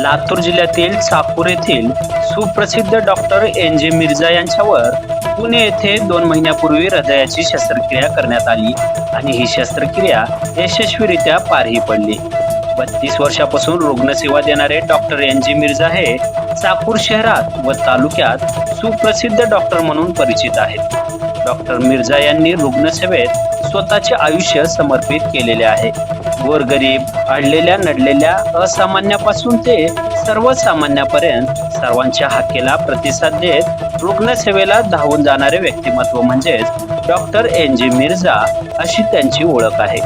लातूर जिल्ह्यातील चाकूर येथील सुप्रसिद्ध डॉक्टर एन जे मिर्झा यांच्यावर पुणे येथे दोन महिन्यापूर्वी हृदयाची शस्त्रक्रिया करण्यात आली आणि ही शस्त्रक्रिया यशस्वीरित्या पारही पडली. बत्तीस वर्षापासून रुग्णसेवा देणारे डॉक्टर एन जी मिर्झा हे चाकूर शहरात व तालुक्यात सुप्रसिद्ध डॉक्टर म्हणून परिचित आहेत. डॉक्टर मिर्झा यांनी रुग्णसेवेत स्वतःचे आयुष्य समर्पित केलेले आहे. गोरगरीब अडलेल्या नडलेल्या असामान्यापासून ते सर्वसामान्यापर्यंत सर्वांच्या हाकेला प्रतिसाद देत रुग्णसेवेला धावून जाणारे व्यक्तिमत्व म्हणजेच डॉक्टर एन जी मिर्झा अशी त्यांची ओळख आहे.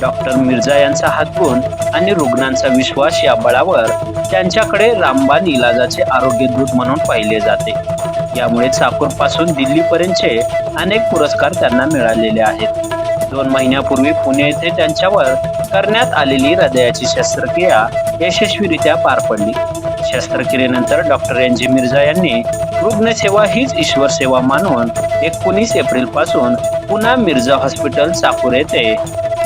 डॉक्टर मिर्झा यांचा हातगुण आणि रुग्णांचा विश्वास या बळावर त्यांच्याकडे रामबाण इलाजाचे आरोग्य दूत म्हणून पाहिले जाते. यामुळे चाकूरपासून दिल्लीपर्यंतचे अनेक पुरस्कार त्यांना मिळालेले आहेत. दोन महिन्यापूर्वी पुणे येथे त्यांच्यावर करण्यात आलेली हृदयाची शस्त्रक्रिया यशस्वीरित्या पार पडली. शस्त्रक्रियेनंतर डॉक्टर एन. जी. मिर्झा यांनी रुग्णसेवा हीच ईश्वर सेवा मानून एकोणीस एप्रिलपासून पुन्हा मिर्झा हॉस्पिटल चाकूर येथे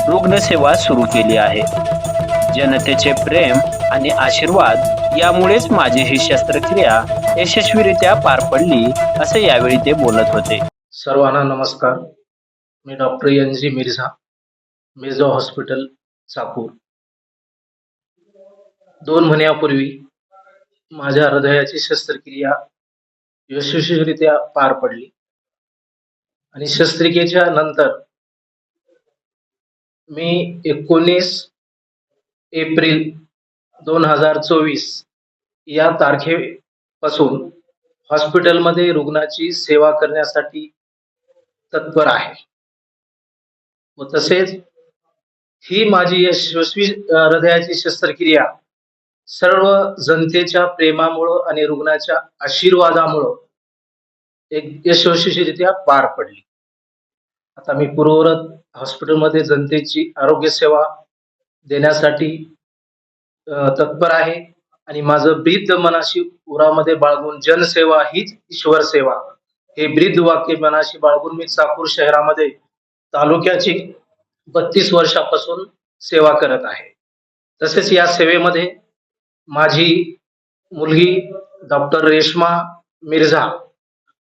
रुग्णसेवा सुरू केली आहे. जनतेचे प्रेम आणि आशीर्वाद यामुळेच माझी ही शस्त्रक्रिया यशस्वीरित्या पार पडली असे यावेळी ते बोलत होते. सर्वांना नमस्कार. मी doctor N G Mirza Mirza hospital Chakur. दोन महिन्यापूर्वी माझ्या हृदयाची शस्त्रक्रिया यशस्वीरित्या पार पडली. आणि शस्त्रक्रियेच्या नंतर मी एकोणीस एप्रिल दोन हजार चोवीस या तारखे पासून हॉस्पिटलमध्ये रुग्णाची सेवा करण्यासाठी तत्पर आहे. व तसेच ही माझी यशस्वी हृदयाची शस्त्रक्रिया सर्व जनतेच्या प्रेमामुळं आणि रुग्णाच्या आशीर्वादामुळं एक यशस्वीरित्या पार पडली. आता मी पूर्वरत हॉस्पिटलमध्ये जनतेची आरोग्य सेवा देण्यासाठी तत्पर आहे आणि माझं ब्रीद मनाशी उरामध्ये बाळगून जनसेवा हीच ईश्वर सेवा. हे ब्रीद वाक्य मनाशी बाळगून मी चाकूर शहरामध्ये तालुक्याची बत्तीस वर्षापासून सेवा करत आहे. तसेच या सेवेमध्ये माझी मुलगी डॉक्टर रेश्मा मिर्झा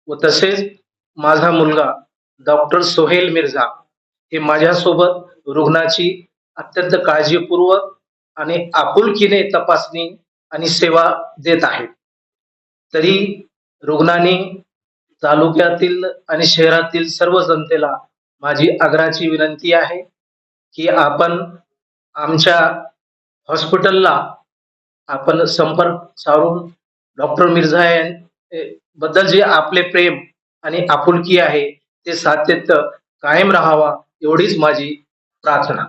व तसेच माझा मुलगा डॉक्टर सोहेल मिर्झा हे माझ्यासोबत रुग्णाची अत्यंत काळजीपूर्वक आणि आपुलकीने तपासणी आणि सेवा देत आहेत. तरी रुग्णांनी तालुक्यातील आणि शहरातील सर्व जनतेला माझी आग्रहाची विनंती आहे की आपण आमच्या हॉस्पिटलला आपण संपर्क साधून डॉक्टर मिर्झा बद्दल जे आपले प्रेम आणि आपुलकी आहे ते सातत्य कायम राहावा एवढीच माझी प्रार्थना.